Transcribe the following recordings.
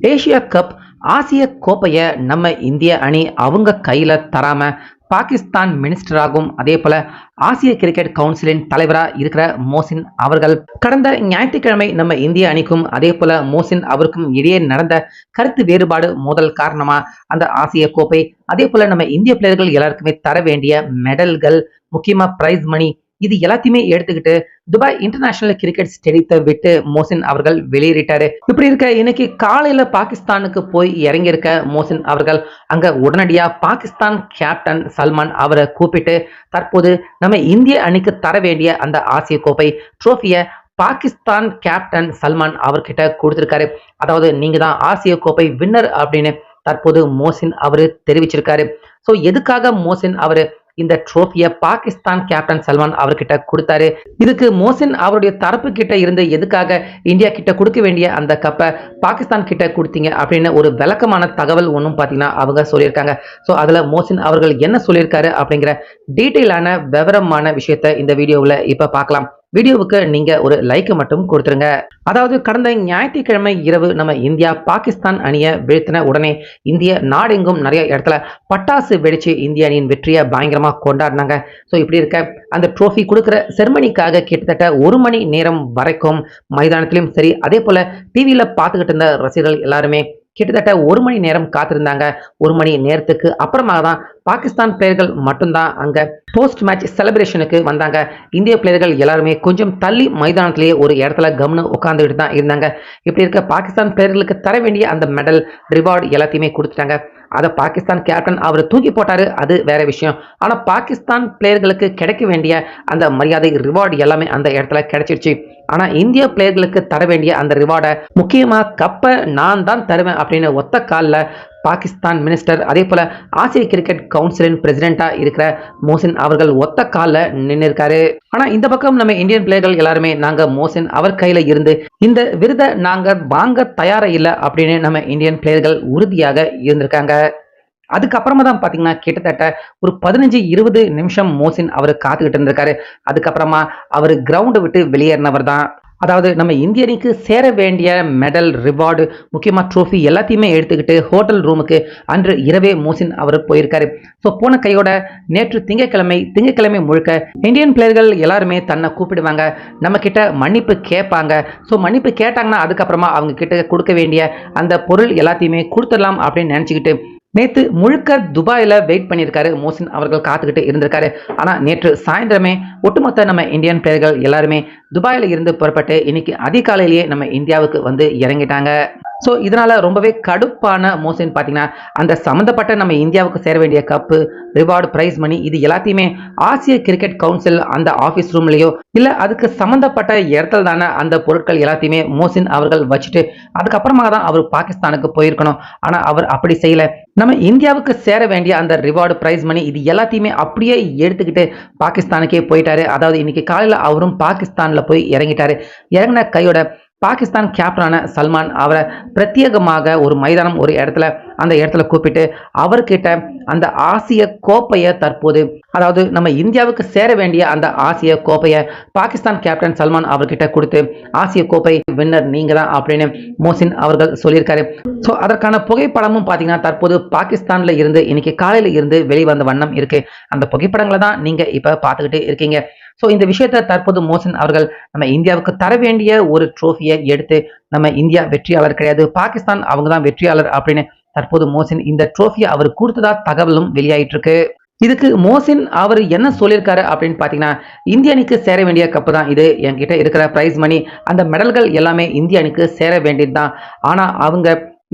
Asia cup ஆசிய கோப்பையை நம்ம இந்திய அணி அவங்க கையில் தராம பாகிஸ்தான் மினிஸ்டராகவும் அதே போல ஆசிய கிரிக்கெட் கவுன்சிலின் தலைவராக இருக்கிற மோசின் அவர்கள் கடந்த ஞாயிற்றுக்கிழமை நம்ம இந்திய அணிக்கும் அதே போல மோசின் அவருக்கும் இடையே நடந்த கருத்து வேறுபாடு மோதல் காரணமா அந்த ஆசிய கோப்பை அதே போல நம்ம இந்திய பிளேயர்கள் எல்லாருக்குமே தர வேண்டிய மெடல்கள் முக்கியமா பிரைஸ் மணி இது எல்லாத்தையுமே எடுத்துக்கிட்டு துபாய் இன்டர்நேஷனல் கிரிக்கெட் ஸ்டேடியத்தை விட்டு மோசின் அவர்கள் வெளியேறிட்டாரு. இப்படி இருக்க இன்னைக்கு காலையில பாகிஸ்தானுக்கு போய் இறங்கியிருக்க மோசின் அவர்கள் அங்க உடனடியா பாகிஸ்தான் கேப்டன் சல்மான் அவரை கூப்பிட்டு தற்போது நம்ம இந்திய அணிக்கு தர வேண்டிய அந்த ஆசிய கோப்பை ட்ரோஃபியை பாகிஸ்தான் கேப்டன் சல்மான் அவர்கிட்ட கொடுத்திருக்காரு. அதாவது நீங்க தான் ஆசிய கோப்பை வின்னர் அப்படின்னு தற்போது மோசின் அவரு தெரிவிச்சிருக்காரு. ஸோ எதுக்காக மோசின் அவரு இந்த ட்ரோஃபியை பாகிஸ்தான் கேப்டன் சல்மான் அவர்கிட்ட கொடுத்தாரு. இதுக்கு மோசின் அவருடைய தரப்பு கிட்ட இருந்து எதுக்காக இந்தியா கிட்ட கொடுக்க வேண்டிய அந்த கப்பை பாகிஸ்தான் கிட்ட கொடுத்தீங்க அப்படின்னு ஒரு விளக்கமான தகவல் ஒன்றும் பார்த்தீங்கன்னா அவங்க சொல்லியிருக்காங்க. ஸோ அதில் மோசின் அவர்கள் என்ன சொல்லியிருக்காரு அப்படிங்கிற டீட்டெயிலான விவரமான விஷயத்த இந்த வீடியோவில் இப்போ பார்க்கலாம். வீடியோவுக்கு நீங்க ஒரு லைக் மட்டும் கொடுத்துருங்க. அதாவது கடந்த ஞாயிற்றுக்கிழமை இரவு நம்ம இந்தியா பாகிஸ்தான் அணியை வீழ்த்தின உடனே இந்திய நாடெங்கும் நிறைய இடத்துல பட்டாசு வெடிச்சு இந்திய அணியின் வெற்றியை பயங்கரமா கொண்டாடினாங்க. ஸோ இப்படி இருக்க அந்த ட்ரோஃபி கொடுக்குற செர்மனிக்காக கிட்டத்தட்ட ஒரு மணி நேரம் வரைக்கும் மைதானத்திலும் சரி அதே போல டிவியில் பார்த்துக்கிட்டு இருந்த ரசிகர்கள் எல்லாருமே கிட்டத்தட்ட ஒரு மணி நேரம் காத்திருந்தாங்க. ஒரு மணி நேரத்துக்கு அப்புறமாக தான் பாகிஸ்தான் பிளேயர்கள் மட்டும்தான் அங்கே போஸ்ட் மேட்ச் செலிப்ரேஷனுக்கு வந்தாங்க. இந்திய பிளேயர்கள் எல்லாருமே கொஞ்சம் தள்ளி மைதானத்திலேயே ஒரு இடத்துல கவனம் உட்காந்துக்கிட்டு தான் இருந்தாங்க. இப்படி இருக்க பாகிஸ்தான் பிளேயர்களுக்கு தர வேண்டிய அந்த மெடல் ரிவார்டு எல்லாத்தையுமே கொடுத்துட்டாங்க. அதை பாகிஸ்தான் கேப்டன் அவர் தூக்கி போட்டாரு அது வேற விஷயம். ஆனா பாகிஸ்தான் பிளேயர்களுக்கு கிடைக்க வேண்டிய அந்த மரியாதை ரிவார்டு எல்லாமே அந்த இடத்துல கிடைச்சிருச்சு. ஆனா இந்திய பிளேயர்களுக்கு தர வேண்டிய அந்த ரிவார்டை முக்கியமா கப்பை நான் தான் தருவேன் அப்படின்னு ஒத்த காலில் பாகிஸ்தான் மினிஸ்டர் அதே போல் ஆசிய கிரிக்கெட் கவுன்சிலின் பிரசிடெண்ட்டாக இருக்கிற மோசின் அவர்கள் ஒத்த காலில் நின்று இருக்காரு இந்த பக்கம் நம்ம இந்தியன் பிளேயர்கள் எல்லாருமே நாங்கள் மோசின் அவர் கையில் இருந்து இந்த விருதை நாங்கள் வாங்க தயாராக இல்லை அப்படின்னு நம்ம இந்தியன் பிளேயர்கள் உறுதியாக இருந்திருக்காங்க. அதுக்கப்புறமா தான் பார்த்தீங்கன்னா கிட்டத்தட்ட ஒரு பதினஞ்சு இருபது நிமிஷம் மோசின் அவர் காத்துக்கிட்டு இருந்திருக்காரு. அதுக்கப்புறமா அவர் கிரவுண்டை விட்டு வெளியேறினவர் தான் அதாவது நம்ம இந்தியனுக்கு சேர வேண்டிய மெடல் ரிவார்டு முக்கியமாக ட்ரோஃபி எல்லாத்தையுமே எடுத்துக்கிட்டு ஹோட்டல் ரூமுக்கு அன்று இரவே மோசின் அவர் போயிருக்காரு. ஸோ போன கையோட நேற்று திங்கட்கிழமை திங்கட்கிழமை முழுக்க இந்தியன் பிளேயர்கள் எல்லாருமே தன்னை கூப்பிடுவாங்க. நம்ம கிட்ட மன்னிப்பு கேட்பாங்க. ஸோ மன்னிப்பு கேட்டாங்கன்னா அதுக்கப்புறமா அவங்க கிட்ட கொடுக்க வேண்டிய அந்த பொருள் எல்லாத்தையுமே கொடுத்துடலாம் அப்படின்னு நினச்சிக்கிட்டு நேற்று முழுக்க துபாயில் வெயிட் பண்ணியிருக்காரு மோசின். அவர்கள் காத்துக்கிட்டு இருந்திருக்காரு. ஆனால் நேற்று சாயந்தரமே ஒட்டுமொத்த நம்ம இந்தியன் பிளேயர்கள் எல்லாருமே துபாயில் இருந்து புறப்பட்டு இன்னைக்கு அதிகாலையிலேயே நம்ம இந்தியாவுக்கு வந்து இறங்கிட்டாங்க. ஸோ இதனால் ரொம்பவே கடுப்பான மோசின் பார்த்தீங்கன்னா அந்த சம்மந்தப்பட்ட நம்ம இந்தியாவுக்கு சேர வேண்டிய கப்பு ரிவார்டு ப்ரைஸ் மணி இது எல்லாத்தையுமே ஆசிய கிரிக்கெட் கவுன்சில் அந்த ஆஃபீஸ் ரூம்லேயோ இல்லை அதுக்கு சம்மந்தப்பட்ட இடத்துல தானே அந்த பொருட்கள் எல்லாத்தையுமே மோசின் அவர்கள் வச்சுட்டு அதுக்கப்புறமா தான் அவர் பாகிஸ்தானுக்கு போயிருக்கணும். ஆனால் அவர் அப்படி செய்யல. நம்ம இந்தியாவுக்கு சேர வேண்டிய அந்த ரிவார்டு ப்ரைஸ் மணி இது எல்லாத்தையுமே அப்படியே எடுத்துக்கிட்டு பாகிஸ்தானுக்கே போயிட்டாரு. அதாவது இன்னைக்கு காலையில் அவரும் பாகிஸ்தானில் போய் இறங்கிட்டாரு. இறங்கின கையோட பாகிஸ்தான் கேப்டனான சல்மான் அவரை பிரத்யேகமாக ஒரு மைதானம் ஒரு இடத்துல அந்த இடத்துல கூப்பிட்டு அவர்கிட்ட அந்த ஆசிய கோப்பையை தற்போது அதாவது நம்ம இந்தியாவுக்கு சேர வேண்டிய அந்த ஆசிய கோப்பையை பாகிஸ்தான் கேப்டன் சல்மான் அவர்கிட்ட கொடுத்து ஆசிய கோப்பை வின்னர் நீங்க தான் அப்படின்னு மோசின் அவர்கள் சொல்லியிருக்காரு. ஸோ அதற்கான புகைப்படமும் பார்த்தீங்கன்னா தற்போது பாகிஸ்தானில் இருந்து இன்னைக்கு காலையில் இருந்து வெளிவந்த வண்ணம் இருக்கு. அந்த புகைப்படங்களை தான் நீங்க இப்போ பார்த்துக்கிட்டு இருக்கீங்க. ஸோ இந்த விஷயத்தை தற்போது மோசன் அவர்கள் நம்ம இந்தியாவுக்கு தர வேண்டிய ஒரு ட்ரோஃபியை எடுத்து நம்ம இந்தியா வெற்றியாளர் கிடையாது பாகிஸ்தான் அவங்க தான் வெற்றியாளர் அப்படின்னு தற்போது மோசின் இந்த ட்ரோஃபியை அவர் கொடுத்ததா தகவலும் வெளியாயிட்டு இருக்கு இதுக்கு மோசின் அவர் என்ன சொல்லியிருக்காரு அப்படின்னு பார்த்தீங்கன்னா இந்திய அணிக்கு சேர வேண்டிய கப்பு தான் இது. என்கிட்ட இருக்கிற ப்ரைஸ் மணி அந்த மெடல்கள் எல்லாமே இந்திய அணிக்கு சேர வேண்டியது தான். ஆனால் அவங்க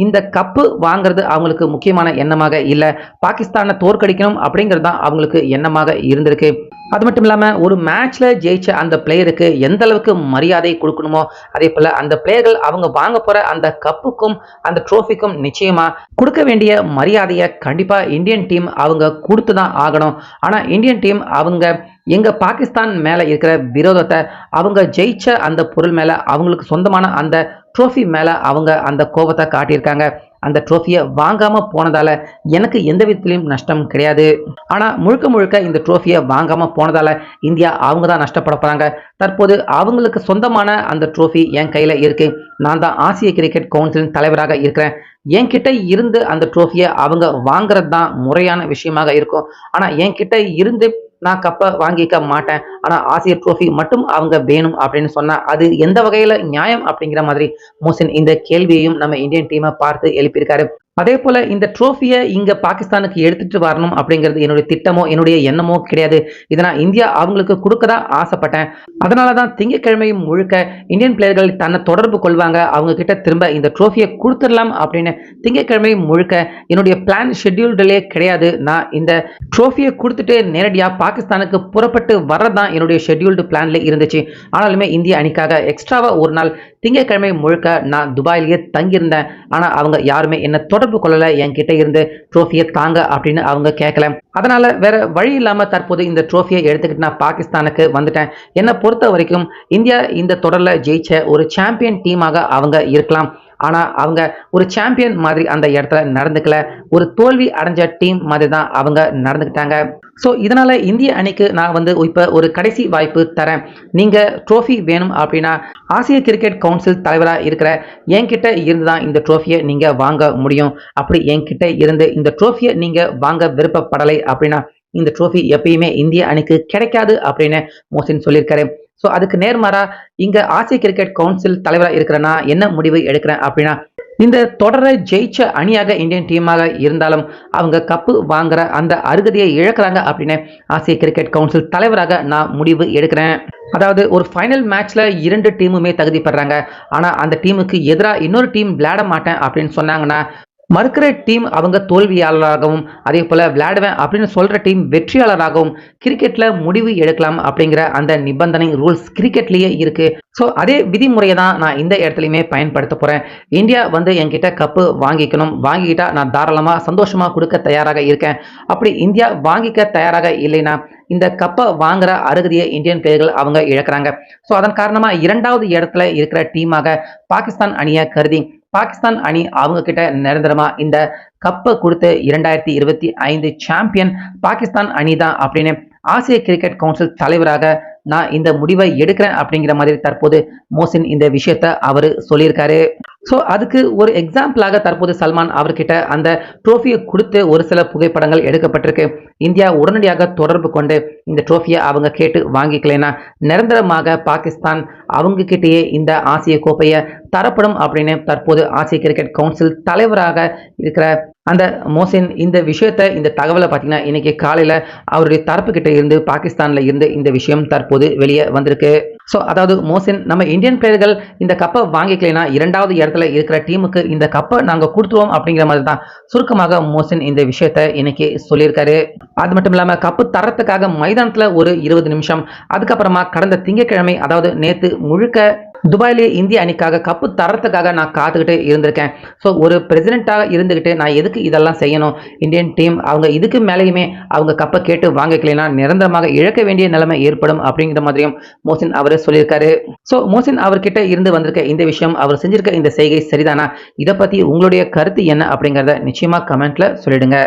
இந்த கப்பு வாங்குறது அவங்களுக்கு முக்கியமான எண்ணமாக இல்லை. பாகிஸ்தானை தோற்கடிக்கணும் அப்படிங்கிறது தான் அவங்களுக்கு எண்ணமாக இருந்திருக்கு. அது மட்டும் இல்லாமல் ஒரு மேட்ச்சில் ஜெயிச்ச அந்த பிளேயருக்கு எந்த அளவுக்கு மரியாதை கொடுக்கணுமோ அதே போல் அந்த பிளேயர்கள் அவங்க வாங்க போகிற அந்த கப்புக்கும் அந்த ட்ரோஃபிக்கும் நிச்சயமாக கொடுக்க வேண்டிய மரியாதையை கண்டிப்பாக இந்தியன் டீம் அவங்க கொடுத்து தான் ஆகணும். ஆனால் இந்தியன் டீம் அவங்க எங்கள் பாகிஸ்தான் மேலே இருக்கிற விரோதத்தை அவங்க ஜெயிச்ச அந்த பொருள் மேலே அவங்களுக்கு சொந்தமான அந்த ட்ரோஃபி மேலே அவங்க அந்த கோபத்தை காட்டியிருக்காங்க. அந்த ட்ரோஃபியை வாங்காமல் போனதால எனக்கு எந்த விதத்துலையும் நஷ்டம் கிடையாது. ஆனால் முழுக்க முழுக்க இந்த ட்ரோஃபியை வாங்காமல் போனதால இந்தியா அவங்க தான் நஷ்டப்பட போகிறாங்க தற்போது அவங்களுக்கு சொந்தமான அந்த ட்ரோஃபி என் கையில் இருக்குது நான் தான் ஆசிய கிரிக்கெட் கவுன்சிலின் தலைவராக இருக்கிறேன். என்கிட்ட இருந்து அந்த ட்ரோஃபியை அவங்க வாங்குறது தான் முறையான விஷயமாக இருக்கும். ஆனால் என்கிட்ட இருந்து நான் கப்பை வாங்கிக்க மாட்டேன். ஆனா ஆசிய ட்ரோஃபி மட்டும் அவங்க வேணும் அப்படின்னு சொன்னால் அது எந்த வகையில நியாயம் அப்படிங்கிற மாதிரி மோசின் இந்த கேள்வியையும் நம்ம இந்தியன் டீமை பார்த்து எழுப்பியிருக்காரு. அதே போல இந்த ட்ரோஃபியை இங்க பாகிஸ்தானுக்கு எடுத்துட்டு வரணும் அப்படிங்கிறது என்னுடைய திட்டமோ என்னுடைய எண்ணமோ கிடையாது. இதை நான் இந்தியா அவங்களுக்கு கொடுக்கதா ஆசைப்பட்டேன். அதனால தான் திங்கட்கிழமை முழுக்க இந்தியன் பிளேயர்கள் தன்னை தொடர்பு கொள்வாங்க. அவங்க கிட்ட திரும்ப இந்த ட்ரோஃபியை கொடுத்துடலாம் அப்படின்னு திங்கட்கிழமை முழுக்க என்னுடைய பிளான் ஷெட்யூல்டிலே கிடையாது. நான் இந்த ட்ரோஃபியை கொடுத்துட்டு நேரடியாக பாகிஸ்தானுக்கு புறப்பட்டு வர்றதான் என்னுடைய ஷெட்யூல்டு பிளான்ல இருந்துச்சு. ஆனாலுமே இந்திய அணிக்காக எக்ஸ்ட்ராவா ஒரு நாள் திங்கட்கிழமை முழுக்க நான் துபாயிலேயே தங்கியிருந்தேன். ஆனால் அவங்க யாருமே என்ன தொடர்பு கொள்ளல என்கிட்ட இருந்து ட்ரோஃபியை தாங்க அப்படின்னு அவங்க கேட்கல அதனால வேற வழி இல்லாம தற்போது இந்த ட்ரோஃபியை எடுத்துக்கிட்டு நான் பாகிஸ்தானுக்கு வந்துட்டேன். என்னை பொறுத்த வரைக்கும் இந்தியா இந்த தொடர்ல ஜெயிச்ச ஒரு சாம்பியன் டீமாக அவங்க இருக்கலாம். ஆனால் அவங்க ஒரு சாம்பியன் மாதிரி அந்த இடத்துல நடந்துக்கல. ஒரு தோல்வி அடைஞ்ச டீம் மாதிரி தான் அவங்க நடந்துக்கிட்டாங்க. ஸோ இதனால் இந்திய அணிக்கு நான் வந்து இப்போ ஒரு கடைசி வாய்ப்பு தரேன். நீங்கள் ட்ரோஃபி வேணும் அப்படின்னா ஆசிய கிரிக்கெட் கவுன்சில் தலைவராக இருக்கிற என்கிட்ட இருந்து தான் இந்த ட்ரோஃபியை நீங்கள் வாங்க முடியும். அப்படி என்கிட்ட இருந்து இந்த ட்ரோஃபியை நீங்கள் வாங்க விருப்பப்படலை அப்படின்னா இந்த ட்ரோஃபி எப்பயுமே இந்திய அணிக்கு கிடைக்காது அப்படின்னு மோசின் சொல்லியிருக்காரு. ஸோ அதுக்கு நேர்மாறா இங்க ஆசிய கிரிக்கெட் கவுன்சில் தலைவராக இருக்கிறேன்னா என்ன முடிவு எடுக்கிறேன் அப்படின்னா இந்த தொடரை ஜெயிச்ச அணியாக இந்தியன் டீமாக இருந்தாலும் அவங்க கப்பு வாங்குற அந்த அருகதையை இழக்கிறாங்க அப்படின்னு ஆசிய கிரிக்கெட் கவுன்சில் தலைவராக நான் முடிவு எடுக்கிறேன். அதாவது ஒரு ஃபைனல் மேட்ச்ல இரண்டு டீமுமே தகுதி பெறாங்க. ஆனா அந்த டீமுக்கு எதிராக இன்னொரு டீம் விளையாட மாட்டேன் அப்படின்னு சொன்னாங்கன்னா மறுக்கிற டீம் அவங்க தோல்வியாளராகவும் அதே போல விளையாடுவேன் அப்படின்னு சொல்ற டீம் வெற்றியாளராகவும் கிரிக்கெட்ல முடிவு எடுக்கலாம் அப்படிங்கிற அந்த நிபந்தனை ரூல்ஸ் கிரிக்கெட்லயே இருக்கு. ஸோ அதே விதிமுறையை தான் நான் இந்த இடத்துலையுமே பயன்படுத்த போறேன். இந்தியா வந்து என்கிட்ட கப்பு வாங்கிக்கணும். வாங்கிக்கிட்டா நான் தாராளமாக சந்தோஷமா கொடுக்க தயாராக இருக்கேன். அப்படி இந்தியா வாங்கிக்க தயாராக இல்லைன்னா இந்த கப்பை வாங்குற அருகதியை இந்தியன் பிளேயர்கள் அவங்க இழக்கிறாங்க. ஸோ அதன் காரணமாக இரண்டாவது இடத்துல இருக்கிற டீமாக பாகிஸ்தான் அணியை கருதி பாகிஸ்தான் அணி அவங்க கிட்ட நிரந்தரமா இந்த கப்பை கொடுத்து இரண்டாயிரத்தி இருபத்தி ஐந்து சாம்பியன் பாகிஸ்தான் அணி தான் அப்படின்னு ஆசிய கிரிக்கெட் கவுன்சில் தலைவராக நான் இந்த முடிவை எடுக்கிறேன் அப்படிங்கிற மாதிரி தற்போது மோசின் இந்த விஷயத்த அவர் சொல்லியிருக்காரு. ஸோ அதுக்கு ஒரு எக்ஸாம்பிளாக தற்போது சல்மான் அவர்கிட்ட அந்த ட்ரோஃபியை கொடுத்து ஒரு சில புகைப்படங்கள் எடுக்கப்பட்டிருக்கு. இந்தியா உடனடியாக தொடர்பு கொண்டு இந்த ட்ரோஃபியை அவங்க கேட்டு வாங்கிக்கலைன்னா நிரந்தரமாக பாகிஸ்தான் அவங்க கிட்டேயே இந்த ஆசிய கோப்பையை தரப்படும் அப்படின்னு தற்போது ஆசிய கிரிக்கெட் கவுன்சில் தலைவராக இருக்கிற அந்த மோசின் இந்த விஷயத்த இந்த தகவலை பார்த்தீங்கன்னா இன்னைக்கு காலையில் அவருடைய தரப்பு கிட்ட இருந்து பாகிஸ்தான்ல இருந்து இந்த விஷயம் தற்போது வெளியே வந்திருக்கு. ஸோ அதாவது மோசின் நம்ம இந்தியன் பிளேயர்கள் இந்த கப்பை வாங்கிக்கலைன்னா இரண்டாவது இடத்துல இருக்கிற டீமுக்கு இந்த கப்பை நாங்கள் கொடுத்துருவோம் அப்படிங்கிற மாதிரி தான் சுருக்கமாக மோசின் இந்த விஷயத்த இன்னைக்கு சொல்லியிருக்காரு. அது மட்டும் இல்லாமல் கப்பு தரத்துக்காக மைதானத்தில் ஒரு இருபது நிமிஷம். அதுக்கப்புறமா கடந்த திங்கட்கிழமை அதாவது நேற்று முழுக்க துபாயிலே இந்திய அணிக்காக கப்பு தரத்துக்காக நான் காத்துக்கிட்டு இருந்திருக்கேன். ஸோ ஒரு பிரசிடெண்ட்டாக இருந்துக்கிட்டு நான் எதுக்கு இதெல்லாம் செய்யணும்? இந்தியன் டீம் அவங்க இதுக்கு மேலேயுமே அவங்க கப்பை கேட்டு வாங்கிக்கலைன்னா நிரந்தரமாக இழக்க வேண்டிய நிலைமை ஏற்படும் அப்படிங்கிற மாதிரியும் மோசின் அவர் சொல்லியிருக்காரு. ஸோ மோசின் அவர்கிட்ட இருந்து வந்திருக்க இந்த விஷயம் அவர் செஞ்சிருக்க இந்த செய்கை சரிதானா? இதை பற்றி உங்களுடைய கருத்து என்ன அப்படிங்கிறத நிச்சயமாக கமெண்ட்டில் சொல்லிடுங்க.